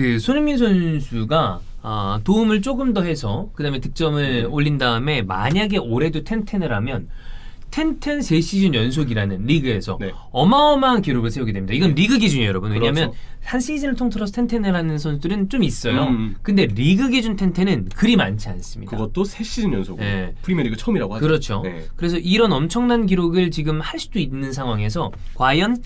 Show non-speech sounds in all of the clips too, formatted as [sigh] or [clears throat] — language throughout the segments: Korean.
그 손흥민 선수가 아, 도움을 조금 더 해서 그다음에 득점을 음. 올린 다음에 만약에 올해도 텐텐을 하면 텐텐 3시즌 연속이라는 리그에서 네. 어마어마한 기록을 세우게 됩니다. 이건 리그 기준이에요, 여러분. 왜냐하면 그렇죠. 한 시즌을 통틀어서 텐텐을 하는 선수들은 좀 있어요. 음. 근데 리그 기준 텐텐은 그리 많지 않습니다. 그것도 세 시즌 연속으로 네. 프리미어리그 처음이라고 하죠. 그렇죠. 네. 그래서 이런 엄청난 기록을 지금 할 수도 있는 상황에서 과연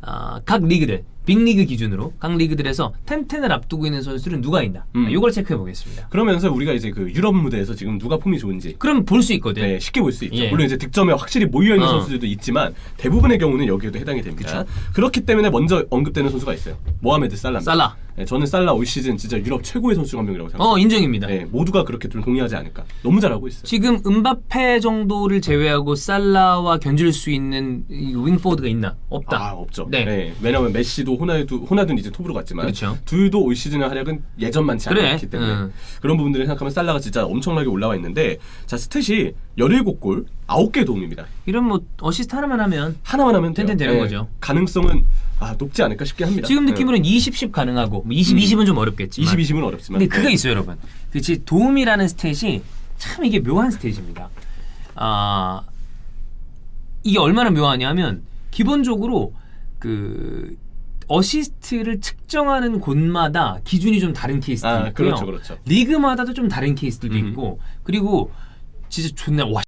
아, 각 리그들 빅리그 기준으로 각 리그들에서 텐텐을 앞두고 있는 선수들은 누가 있나? 음. 이걸 체크해 보겠습니다. 그러면서 우리가 이제 그 유럽 무대에서 지금 누가 폼이 좋은지 그럼 볼 수 있거든. 네, 쉽게 볼 수 있죠. 예. 물론 이제 득점에 확실히 모여 있는 어. 선수들도 있지만 대부분의 경우는 여기에도 해당이 됩니다. 그렇기 때문에 먼저 언급되는 선수가 있어요. 모하메드 살라. 살라. 네, 저는 살라 올 시즌 진짜 유럽 최고의 선수 중한 명이라고 생각합니다. 어 인정입니다. 네, 모두가 그렇게 좀 동의하지 않을까. 너무 잘하고 있어요. 지금 음바페 정도를 제외하고 살라와 견줄 수 있는 이 윙포드가 있나? 없다. 아 없죠. 네. 네. 왜냐하면 메시도 호나두 호나두는 이제 톱으로 갔지만 그렇죠. 둘도 올 시즌의 활약은 예전만치 그래. 않았기 때문에 음. 그런 부분들을 생각하면 살라가 진짜 엄청나게 올라와 있는데 자 스탯이 17골 9개 도움입니다. 이런 뭐 어시스트 하나만 하면 하나만 하면. 텐텐 되는 네. 거죠. 가능성은 아, 높지 않을까 싶긴 합니다. 지금 느낌으로는 20, 10 가능하고 뭐 20, 20은 좀 어렵겠지만 20, 20은 어렵지만 근데 그게 네. 있어요, 여러분. 그치 도움이라는 스탯이 참 이게 묘한 스탯입니다. 아 이게 얼마나 묘하냐면 기본적으로 그 어시스트를 측정하는 곳마다 기준이 좀 다른 케이스도 아, 있고요. 그렇죠, 그렇죠. 리그마다도 좀 다른 케이스들도 음. 있고 그리고 진짜 존나 와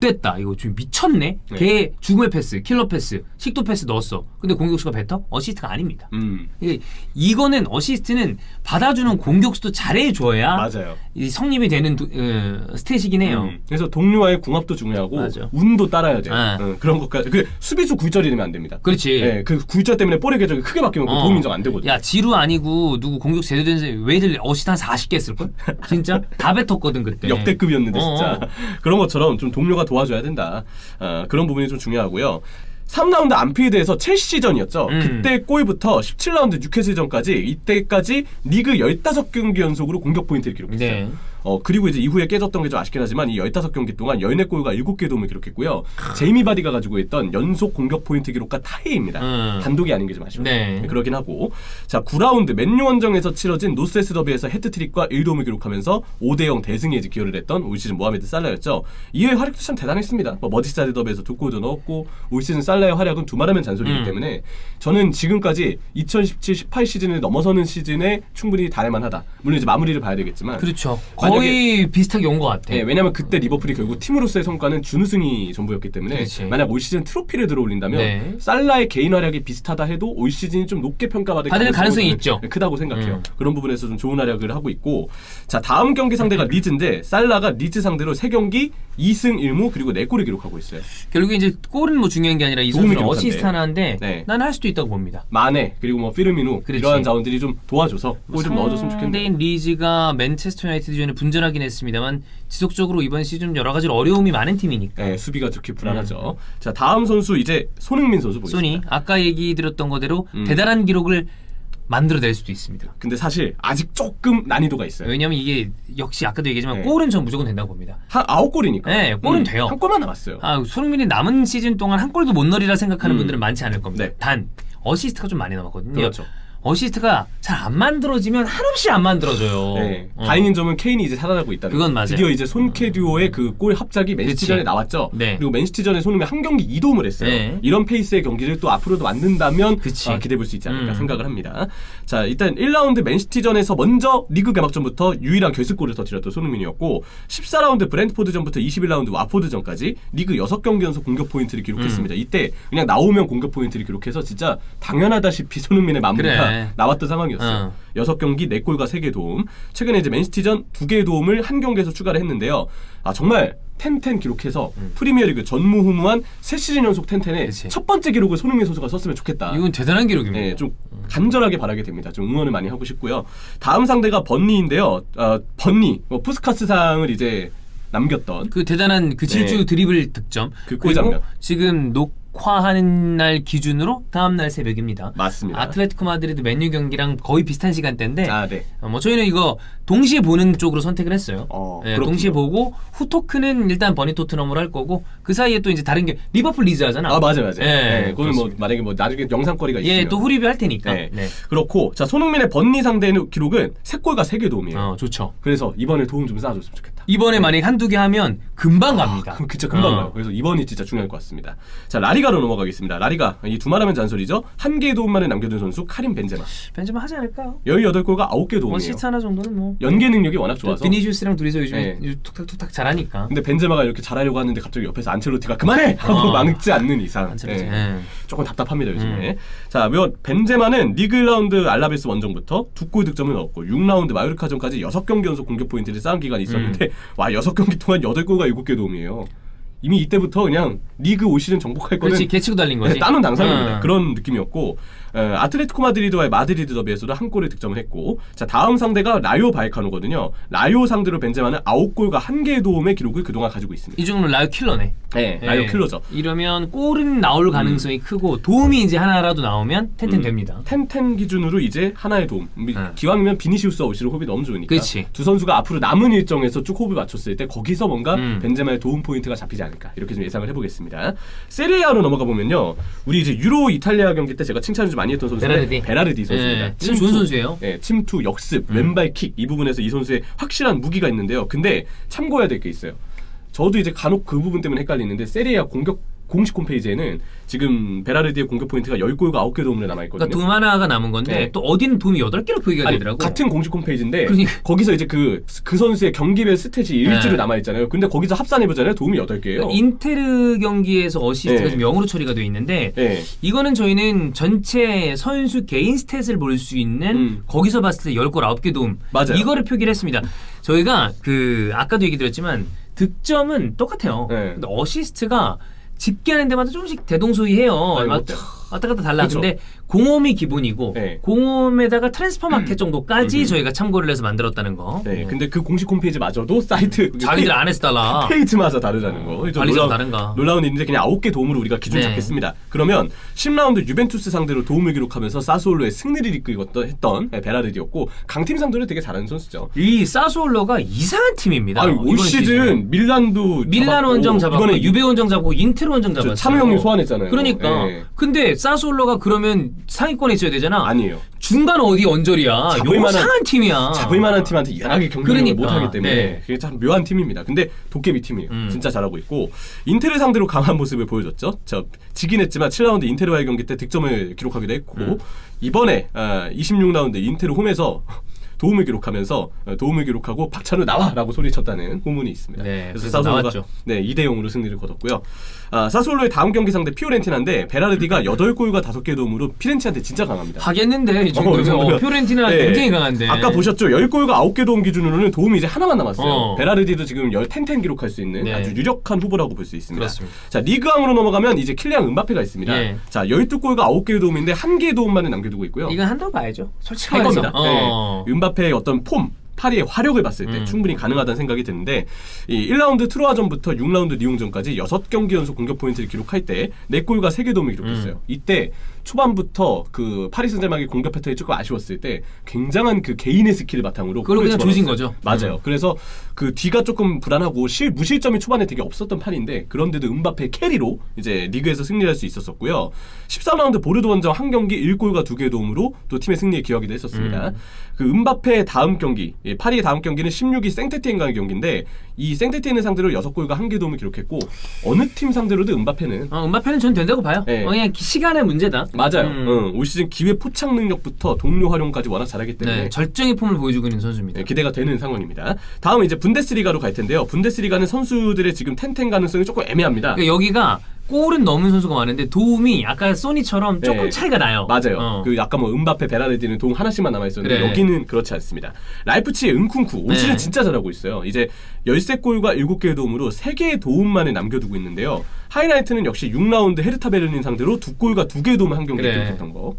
됐다 이거 좀 미쳤네. 네. 걔 죽음의 패스, 킬러 패스, 식도 패스 넣었어. 근데 공격수가 뱉어? 어시스트가 아닙니다. 음. 이게 이거는 어시스트는 받아주는 공격수도 잘해줘야 맞아요. 이 성립이 되는 도- 어, 스탯이긴 해요. 음. 그래서 동료와의 궁합도 중요하고 맞아. 운도 따라야 돼요. 아. 음, 그런 것까지. 그 수비수 굴절이 되면 안 됩니다. 그렇지. 네, 그 굴절 때문에 볼의 궤적이 크게 바뀌면 그 어. 도움 인정 안 되거든요. 야 지루 아니고 누구 공격 제대로 된 사람이 왜들 어시스트 한 40개 했을걸? 진짜? 다 뱉었거든 그때. 역대급이었는데 어, 진짜 그런 것처럼 좀 동료가 도와줘야 된다. 어, 그런 부분이 좀 중요하고요. 3라운드 안필드에서 첼시전이었죠. 음. 그때 골부터 17라운드 뉴캐슬전까지 이때까지 리그 15경기 연속으로 공격 포인트를 기록했어요. 네. 어 그리고 이제 이후에 깨졌던 게 좀 아쉽긴 하지만 이 15경기 동안 14골과 7개 도움을 기록했고요. 제이미 바디가 가지고 있던 연속 공격 포인트 기록과 타이입니다. 음. 단독이 아닌 게 좀 아쉬워요. 네. 그러긴 하고 자 9라운드 맨유 원정에서 치러진 노스웨스 더비에서 헤트트릭과 1도움을 기록하면서 5대 0 대승에 이제 기여를 했던 올 시즌 모하메드 살라였죠. 이후에 활약도 참 대단했습니다. 뭐 머지사드 더비에서 두 골도 넣었고 올 시즌 살라의 활약은 두말하면 잔소리이기 음. 때문에 저는 지금까지 2017-18 시즌을 넘어서는 시즌에 충분히 다할만하다. 물론 이제 마무리를 봐야 되겠지만 그렇죠. 거의 비슷하게 온 것 같아. 네, 왜냐면 그때 리버풀이 결국 팀으로서의 성과는 준우승이 전부였기 때문에 그렇지. 만약 올 시즌 트로피를 들어올린다면 네. 살라의 개인 활약이 비슷하다 해도 올 시즌이 좀 높게 평가받을 받을 가능성이 있죠. 크다고 생각해요. 음. 그런 부분에서 좀 좋은 활약을 하고 있고 자 다음 경기 상대가 리즈인데 살라가 리즈 상대로 3경기 2승 1무 그리고 4골을 기록하고 있어요. 결국에 이제 골은 뭐 중요한 게 아니라 이 선수는. 어시스트 하나인데 네. 나는 할 수도 있다고 봅니다. 마네 그리고 뭐 피르미누 그렇지. 이러한 자원들이 좀 도와줘서 골 좀 넣어줬으면 좋겠네요. 상대인 리즈가 맨체스터 유나이티드 전에 분전하긴 했습니다만 지속적으로 이번 시즌 여러 가지 어려움이 많은 팀이니까. 네, 수비가 좋게 불안하죠. 자 다음 선수 이제 손흥민 선수 보겠습니다. 음. 소니 아까 얘기 드렸던 거대로 음. 대단한 기록을 만들어낼 수도 있습니다. 근데 사실 아직 조금 난이도가 있어요. 왜냐면 이게 역시 아까도 얘기했지만 네. 골은 전 무조건 된다고 봅니다. 한 아홉 골이니까. 네, 골은 돼요. 한 골만 남았어요. 아, 손흥민이 남은 시즌 동안 한 골도 못 넣으리라 생각하는 음. 분들은 많지 않을 겁니다. 네. 단 어시스트가 좀 많이 남았거든요. 그렇죠. 어시스트가 잘 안 만들어지면 한없이 안 만들어져요. 네. 어. 다행인 점은 케인이 이제 살아나고 있다는 그건 거. 맞아요. 드디어 이제 손케 듀오의 그 골 합작이. 맨시티전에 나왔죠. 네. 그리고 맨시티전에 손흥민 한 경기 2도움을 했어요. 네. 이런 페이스의 경기를 또 앞으로도 만든다면 그치. 아, 기대해 볼 수 있지 않을까 음. 생각을 합니다. 자, 일단 1라운드 맨시티전에서 먼저 리그 개막전부터 유일한 결승골을 터뜨렸던 손흥민이었고 14라운드 브랜트포드전부터 21라운드 와포드전까지 리그 6경기 연속 공격 포인트를 기록했습니다. 음. 이때 그냥 나오면 공격 포인트를 기록해서 진짜 당연하다시피 손흥민의 마무리가 그래. 나왔던 상황이었어요. 어. 여섯 경기 4골과 3개 도움. 최근에 이제 맨시티전 2개의 도움을 한 경기에서 추가를 했는데요. 아 정말 텐텐 기록해서 프리미어리그 전무후무한 세 시즌 연속 텐텐의 음. 그치. 첫 번째 기록을 손흥민 선수가 썼으면 좋겠다. 이건 대단한 기록입니다. 네, 좀 간절하게 바라게 됩니다. 좀 응원을 많이 하고 싶고요. 다음 상대가 번니인데요. 어, 번니, 뭐 푸스카스상을 이제 남겼던 그 대단한 그 질주 네. 드리블 득점 그골 그리고 장면. 지금 놓 고 개막화하는 날 기준으로 다음 날 새벽입니다. 맞습니다. 아틀레티코 마드리드 맨유 경기랑 거의 비슷한 시간대인데 아, 네. 어, 뭐 저희는 이거 동시에 보는 쪽으로 선택을 했어요. 어, 예, 그렇군요. 동시에 보고 후토크는 일단 버니 토트넘으로 할 거고 그 사이에 또 이제 다른 게 리버풀 리즈 하잖아. 아 맞아요, 맞아요. 예, 네, 그거는 뭐 그렇습니다. 만약에 뭐 나중에 영상거리가 있으면 예, 또 후리뷰 할 테니까. 네. 네. 그렇고 자 손흥민의 번니 상대 기록은 3골과 3개 도움이에요. 어, 좋죠. 그래서 이번에 도움 좀 쏴줬으면 좋겠다. 이번에 만약 한두 개 하면 금방 갑니다. 그, 그쵸 금방 어. 가요. 그래서 이번이 진짜 중요할 것 같습니다. 자 라리가로 넘어가겠습니다. 라리가 이 두말하면 잔소리죠. 한 개의 도움만을 남겨둔 선수 카림 벤제마. 벤제마 하지 않을까요? 18골과 9개 도움이에요. 어시스트 하나 정도는 뭐. 연계 능력이 워낙 좋아서. 비니시우스랑 둘이서 요즘에 네. 툭탁툭탁 잘하니까. 근데 벤제마가 이렇게 잘하려고 하는데 갑자기 옆에서 안첼로티가 그만해 하고 어. 막지 않는 이상 안첼로티. 예. 예. 조금 답답합니다 요즘에. 자, 뭐 벤제마는 리그 1라운드 알라베스 원정부터 두 골 득점을 넣었고 6라운드 마요르카전까지 6경기 연속 공격 포인트를 쌓은 기간이 있었는데 음. 와 6경기 동안 8골과 7개 도움이에요. 이미 이때부터 그냥 리그 올 시즌 정복할 거는 그렇지 개치고 달린 거지. 네, 따는 당상입니다. 어. 그런 느낌이었고 어, 아틀레티코 마드리드와의 마드리드 더비에서도 한 골을 득점을 했고 자 다음 상대가 라요 바이카노거든요. 라요 상대로 벤제마는 9골과 1개의 도움의 기록을 그동안 가지고 있습니다. 이 정도는 라이오 킬러네. 네, 라요 예. 킬러죠. 이러면 골은 나올 가능성이 크고 도움이 이제 하나라도 나오면 텐텐됩니다. 텐텐 기준으로 이제 하나의 도움. 미- 네. 기왕이면 비니시우스와 오시를 호흡이 너무 좋으니까 그치. 두 선수가 앞으로 남은 일정에서 쭉 호흡을 맞췄을 때 거기서 뭔가 음. 벤제마의 도움 포인트가 잡히지 않을까 이렇게 좀 예상을 해보겠습니다. 세리아로 넘어가 보면요, 우리 이제 유로 이탈리아 경기 때 제가 칭찬을 좀 많이 했던 선수가 베라르디. 베라르디 선수입니다. 예, 진짜 좋은 선수예요. 예, 침투, 역습, 음. 왼발 킥 이 부분에서 이 선수의 확실한 무기가 있는데요. 근데 참고해야 될 게 있어요. 저도 이제 간혹 그 부분 때문에 헷갈리는데 세리아 공격 공식 홈페이지에는 지금 베라르디의 공격 포인트가 10골과 9개 도움으로 남아 있거든요. 그러니까 도움 하나가 남은 건데 네. 또 어디는 도움이 8개로 표기가 아니, 되더라고. 같은 공식 홈페이지인데 그러니까. 거기서 이제 그, 그 선수의 경기별 스탯이 일주로 네. 남아 있잖아요. 근데 거기서 합산해 보잖아요. 도움이 8개예요. 그러니까 인테르 경기에서 어시스트가 네. 좀 영어로 처리가 되어 있는데 네. 이거는 저희는 전체 선수 개인 스탯을 볼 수 있는 음. 거기서 봤을 때 10골 9개 도움 맞아요. 이거를 표기를 했습니다. 저희가 그 아까도 얘기 드렸지만 득점은 똑같아요. 네. 근데 어시스트가 집계하는 데마다 조금씩 대동소이해요. 막 어때요? 왔다 갔다 달라. 그쵸. 근데 공홈이 기본이고 네. 공홈에다가 트랜스퍼 마켓 정도까지 음. 저희가 참고를 해서 만들었다는 거. 네. 어. 근데 그 공식 홈페이지마저도 사이트 [laughs] 자기들 안 해서 달라. [laughs] 페이지마다 다르다는 거. 좀 관리자가 놀라운- 다른가. 놀라운 일인데 그냥 9개 도움으로 우리가 기준 네. 잡겠습니다. 그러면 10라운드 유벤투스 상대로 도움을 기록하면서 사스올로의 승리를 이끌었던 했던 네, 베라르디였고 강팀 상대로 되게 잘하는 선수죠. 이 사스올로가 이상한 팀입니다. 아니, 올 이번 시즌 밀란도 밀란 잡았고, 원정 잡았고 이번에 유베 원정 잡고 인테르 원정 저 잡았어요. 찬우 형님 소환했잖아요. 그러니까 예. 근데 사스올로가 그러면 상위권에 있어야 되잖아. 아니에요. 중간 어디 언저리야. 잡을 만한- 상한 팀이야. 잡을 만한 팀한테 연하게 경기를 아. 그러니까. 못하기 때문에 네. 그게 참 묘한 팀입니다. 근데 도깨비 팀이에요. 음. 진짜 잘하고 있고 인테르 상대로 강한 모습을 보여줬죠. 저 지긴 했지만 7라운드 인테르와의 경기 때 득점을 기록하기도 했고 음. 이번에 아, 26라운드 인테르 홈에서 도움을 기록하면서 어, 도움을 기록하고 박찬우 나와라고 소리쳤다는 후문이 있습니다. 네, 그래서 사솔로가 나왔죠. 네 2대 0으로 승리를 거뒀고요. 아, 사솔로의 다음 경기 상대 피오렌티나인데 베라르디가 8골과 5개 도움으로 피렌체한테 진짜 강합니다. 하겠는데 이 어, 정도면 정도면. 어, 피오렌티나 네. 굉장히 강한데. 아까 보셨죠? 10골과 9개 도움 기준으로는 도움이 이제 하나만 남았어요. 어. 베라르디도 지금 10텐텐 기록할 수 있는 네. 아주 유력한 후보라고 볼 수 있습니다. 그렇습니다. 자, 리그왕으로 넘어가면 이제 킬리안 은바페가 있습니다. 예. 자, 12골과 9개의 도움인데 1개의 도움만을 남겨두고 있고요. 이건 한다고 봐야죠. 솔직히 할 말해서. 겁니다. 어. 네. 은바 페의 어떤 폼, 파리의 화력을 봤을 때 음. 충분히 가능하다는 생각이 드는데 이 1라운드 트로아전부터 6라운드 리옹전까지 6경기 연속 공격 포인트를 기록할 때 4골과 3개 도움을 기록했어요. 음. 이때 초반부터 그 파리 생제르맹의 공격 패턴이 조금 아쉬웠을 때 굉장한 그 개인의 스킬을 바탕으로 그걸 그냥 조진. 거죠. 맞아요. 음. 그래서 그 뒤가 조금 불안하고 실 무실점이 초반에 되게 없었던 판인데 그런데도 은바페 캐리로 이제 리그에서 승리할 수 있었었고요. 13라운드 보르드 원정 한 경기 1골과 2개 도움으로 또 팀의 승리에 기여하기도 했었습니다. 음. 그 은바페의 다음 경기, 예, 파리의 다음 경기는 16위 생테티엔과의 경기인데 이 생테티엔을 상대로 6골과 1개 도움을 기록했고 어느 팀 상대로도 은바페는 어, 음바페는 전 된다고 봐요. 네. 어, 그냥 기- 시간의 문제다. 맞아요. 음. 응, 올 시즌 기회 포착 능력부터 동료 활용까지 워낙 잘하기 때문에 네, 절정의 폼을 보여주고 있는 선수입니다. 네, 기대가 되는 상황입니다. 다음은 이제 분데스리가로 갈 텐데요. 분데스리가는 선수들의 지금 텐텐 가능성이 조금 애매합니다. 그러니까 여기가 골은 넣는 선수가 많은데 도움이 아까 소니처럼 조금 네. 차이가 나요. 맞아요. 어. 그 아까 뭐 은바페, 베라르디는 동 하나씩만 남아 있었는데 그래. 여기는 그렇지 않습니다. 라이프치의 은쿵쿠 올 시즌 네. 진짜 잘하고 있어요. 이제 13골과 7개의 도움으로 3개의 도움만을 남겨두고 있는데요. 하이라이트는 역시 6라운드 헤르타 베르린 상대로 2골과 2개의 도움 한 경기에 그래. 기록했던 거.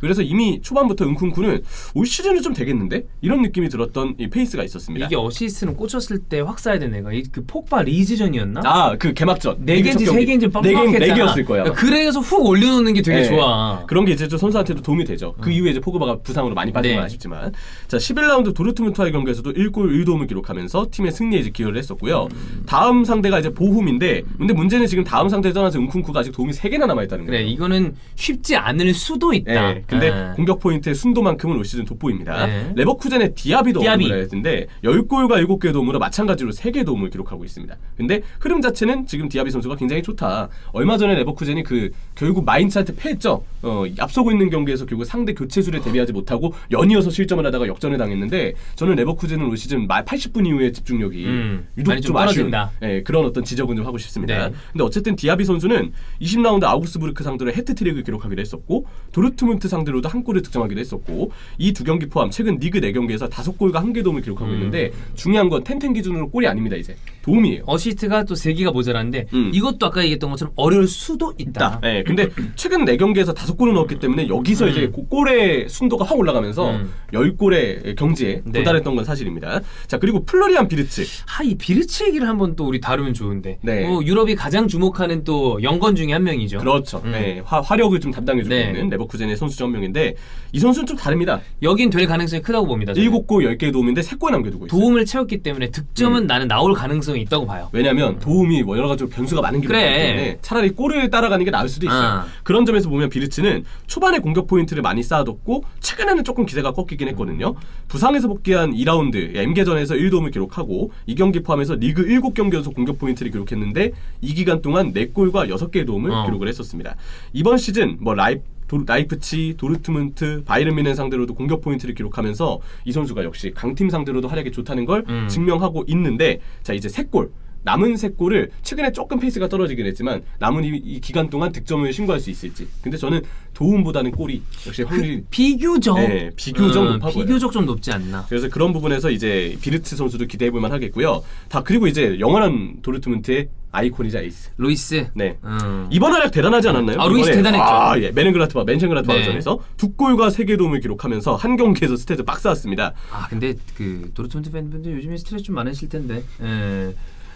그래서 이미 초반부터 은쿤쿠는 올 시즌은 좀 되겠는데 이런 느낌이 들었던 이 페이스가 있었습니다. 이게 어시스트는 꽂혔을 때확 쏴야 되는 애가 이그 폭발 리즈전이었나? 아 그 개막전 네 개인지 세 개인지 네 빡빡했잖아. 개, 네 개였을 거야. 아마. 그래서 훅 올려놓는 게 되게 네. 좋아. 그런 게 이제 좀 선수한테도 도움이 되죠. 그 이후에 이제 포그바가 부상으로 많이 빠진 건 네. 아쉽지만 자 11라운드 도르트문트와의 경기에서도 1골 1도움을 기록하면서 팀의 승리에 이제 기여를 했었고요. 다음 상대가 이제 보훔인데 근데 문제는 지금 다음 상대 떠나서 은쿤쿠가 아직 도움이 3개나 남아 있다는 그래 거예요. 이거는 쉽지 않을 수도 있다. 네, 근데 네. 공격 포인트의 순도만큼은 올 시즌 돋보입니다. 네. 레버쿠젠의 디아비도 디아비. 해야 되는데 10골과 7개 도움으로 마찬가지로 3개 도움을 기록하고 있습니다. 근데 흐름 자체는 지금 디아비 선수가 굉장히 좋다. 얼마 전에 레버쿠젠이 그 결국 마인츠한테 패했죠. 어, 앞서고 있는 경기에서 결국 상대 교체술에 대비하지 못하고 연이어서 실점을 하다가 역전을 당했는데 저는 레버쿠젠은 올 시즌 말 80분 이후의 집중력이 음, 유독 좀, 아쉬운 떨어진다. 예, 그런 어떤 지적은 좀 하고 싶습니다. 네. 근데 어쨌든 디아비 선수는 20라운드 아우스부르크 상대로 해트트릭을 기록하기도 했었고 도르트문트 상대로도 한 골을 득점하기도 했었고 이 두 경기 포함 최근 리그 4경기에서 다섯 골과 한 개 도움을 기록하고 음. 있는데 중요한 건 텐텐 기준으로 골이 아닙니다 이제 도움이에요. 어시스트가 또세 개가 모자란데 음. 이것도 아까 얘기했던 것처럼 어려울 수도 있다. 예, 근데 [clears throat] 최근 4경기에서 다섯 골을 넣었기 때문에 여기서 음. 이제 그 골의 순도가 확 올라가면서 음. 열 10골의 경지에 네. 도달했던 건 사실입니다. 자 그리고 플로리안 비르츠 하, 이 비르츠 얘기를 한번 또 우리 다루면 좋은데. 네. 뭐 유럽이 가장 주목하는 또 영건 중에 한 명이죠. 그렇죠. 음. 예, 화, 화력을 좀 담당해주고 네. 있는 레버쿠젠의 선수 중한 명인데 이 선수는 좀 다릅니다. 여긴 될 가능성이 크다고 봅니다. 저는. 일곱 골 10개 도움인데 3골 남겨두고 있어요. 도움을 채웠기 때문에 득점은 음. 나는 나올 가능성이 있다고 봐요. 왜냐하면 도움이 뭐 여러 가지로 변수가 많은 기록이기 그래. 때문에 차라리 골을 따라가는 게 나을 수도 있어요. 아. 그런 점에서 보면 비르츠는 초반에 공격 포인트를 많이 쌓아뒀고 최근에는 조금 기세가 꺾이긴 했거든요. 부상에서 복귀한 2라운드 M개전에서 1도움을 기록하고 이 경기 포함해서 리그 7경기 연속 공격 포인트를 기록했는데 이 기간 동안 4골과 6개의 도움을 어. 기록을 했었습니다. 이번 시즌 뭐 라이 도, 라이프치, 도르트문트, 바이른 미넨 상대로도 공격 포인트를 기록하면서 이 선수가 역시 강팀 상대로도 활약이 좋다는 걸 음. 증명하고 있는데 자 이제 세 골 남은 세 골을 최근에 조금 페이스가 떨어지긴 했지만 남은 이, 이 기간 동안 득점을 신고할 수 있을지 근데 저는 도움보다는 골이 역시 확률이 비교적 네, 비교적 음, 높아 보여요. 비교적 좀 높지 않나. 그래서 그런 부분에서 이제 비르츠 선수도 기대해 볼만 하겠고요. 다 그리고 이제 영원한 도르트문트의 아이콘이자 에이스. 로이스. 네. 음. 이번 활약 대단하지 않았나요? 아, 루이스 이번에? 대단했죠. 아, 예. 메넨그라트바, 맨션그라트바 네. 전에서 두 골과 세 개 도움을 기록하면서 한 경기에서 스탯을 빡 쌓았습니다. 아 근데 그 도르트문트 팬분들 요즘에 스트레스 좀 많으실 텐데. 예.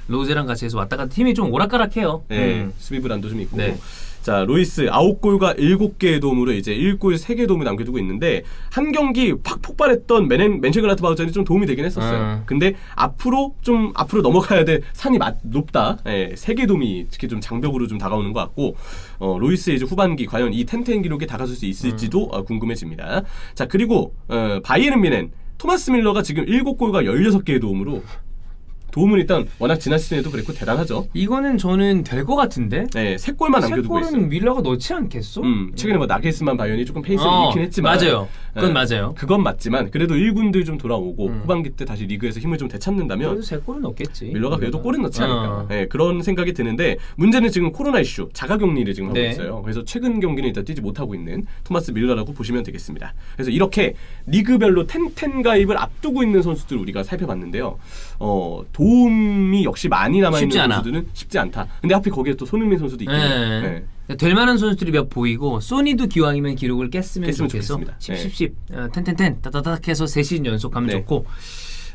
로제랑 같이 해서 왔다 갔다 팀이 좀 오락가락해요. 네, 음. 수비 불안도 좀 있고. 네. 자, 로이스 9골과 7개의 도움으로 이제 1골 3개 도움을 남겨두고 있는데 한 경기 팍 폭발했던 맨 맨체그라트 바우전이 좀 도움이 되긴 했었어요. 음. 근데 앞으로 좀 앞으로 넘어가야 될 산이 맞, 높다. 예, 3개 도움이 특히 좀 장벽으로 좀 다가오는 것 같고 어, 로이스의 이제 후반기 과연 이 텐텐 기록에 다가설 수 있을지도 음. 어, 궁금해집니다. 자, 그리고 어, 바이에른 미넨 토마스 밀러가 지금 7골과 16개의 도움으로 도움은 일단 워낙 지난 시즌에도 그랬고 대단하죠. 이거는 저는 될 것 같은데. 네, 세 골만 세 남겨두고 있어요. 골은 밀러가 넣지 않겠어? 음, 최근에 뭐 나게스만 바이언이 조금 페이스를 어, 잃긴 했지만 맞아요. 그건 예, 맞아요. 그건 맞지만 그래도 1군들 좀 돌아오고 음. 후반기 때 다시 리그에서 힘을 좀 되찾는다면 그래도 세 골은 넣겠지. 밀러가 그래도 골은 넣지 않을까 어. 예, 그런 생각이 드는데 문제는 지금 코로나 이슈 자가격리를 지금 하고 네. 있어요 그래서 최근 경기는 일단 뛰지 못하고 있는 토마스 밀러라고 보시면 되겠습니다 그래서 이렇게 리그별로 텐텐 가입을 앞두고 있는 선수들 우리가 살펴봤는데요 어, 도움이 역시 많이 남아 있는 쉽지 않아. 선수들은 쉽지 않다 근데 하필 거기에 또 손흥민 선수도 있고 네. 될 만한 선수들이 몇 보이고 소니도 기왕이면 기록을 깼으면, 깼으면 좋겠어. 좋겠습니다. 10, 네. 10, 10, 어, 텐텐텐 따다닥 해서 세 시즌 연속하면 네. 좋고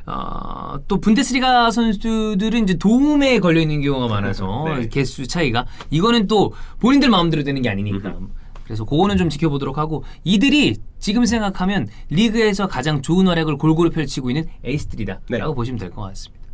어, 또 분데스리가 선수들은 이제 도움에 걸려 있는 경우가 많아서 네. 개수 차이가 이거는 또 본인들 마음대로 되는 게 아니니까. 그래서 그거는 좀 지켜보도록 하고 이들이 지금 생각하면 리그에서 가장 좋은 활약을 골고루 펼치고 있는 에이스들이다라고 네. 보시면 될 것 같습니다.